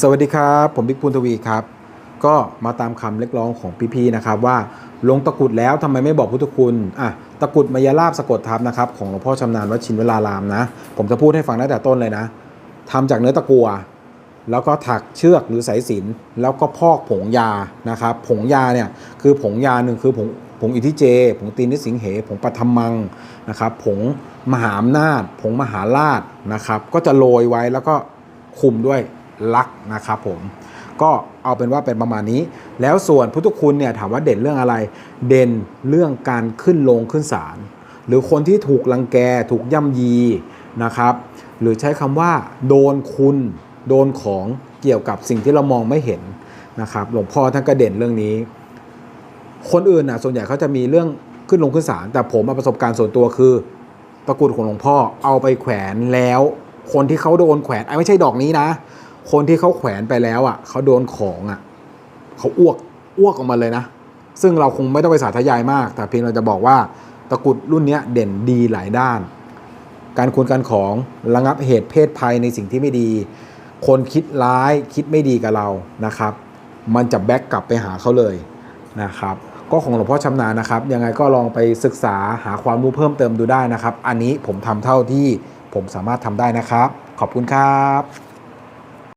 สวัสดีครับ ผมบิ๊กพูนทวีครับ ก็มาตามคำเรียกร้องของพี่ๆนะครับว่าลงตะกุดแล้วทำไมไม่บอกพุทธคุณอะตะกุดมายาลาบสะกดทับนะครับของหลวงพ่อชำนาญวัดชินเวลารามนะ ผมจะพูดให้ฟังตั้งแต่ต้นเลยนะทำจากเนื้อตะกัว แล้วก็ถักเชือกหรือสายสินแล้วก็พอกผงยานะครับผงยาเนี่ยคือผงยาหนึ่งคือผงผงอิทิเจ ผงตีนิสิงเห ผงปัทมังนะครับผงมหาอำนาจ ผงมหาราชนะครับก็จะโรยไว้แล้วก็คุมด้วย ลักษ์นะครับผมก็เอาเป็นว่าเป็นประมาณนี้ แล้วส่วนพุทธคุณเนี่ยถามว่าเด่นเรื่องอะไร เด่นเรื่องการขึ้นลงขึ้นศาลหรือคนที่ถูกลังแกถูกย่ำยีนะครับหรือใช้คำว่า โดนคุณโดนของเกี่ยวกับสิ่งที่เรามองไม่เห็นนะครับหลวงพ่อท่านก็เด่นเรื่องนี้ คนอื่นน่ะส่วนใหญ่เขาจะมีเรื่องขึ้นลงขึ้นศาลแต่ผมมาประสบการณ์ส่วนตัวคือตะกุดของหลวงพ่อเอาไปแขวนแล้ว คนที่เขาโดนแขวนอะไม่ใช่ดอกนี้นะ คนที่เขาแขวนไปแล้วอะเขาโดนของอะเขาอ้วกอ้วกออกมาเลยนะ ซึ่งเราคงไม่ต้องไปสาธยายมาก แต่เพียงเราจะบอกว่าตะกรุดรุ่นนี้เด่นดีหลายด้าน การควรการของระงับเหตุเพศภัยในสิ่งที่ไม่ดี คนคิดร้ายคิดไม่ดีกับเรานะครับ มันจะแบ็กกลับไปหาเขาเลยนะครับ ก็ของหลวงพ่อชำนาญนะครับ ยังไงก็ลองไปศึกษาหาความรู้เพิ่มเติมดูได้นะครับ อันนี้ผมทำเท่าที่ผมสามารถทำได้นะครับ ขอบคุณครับ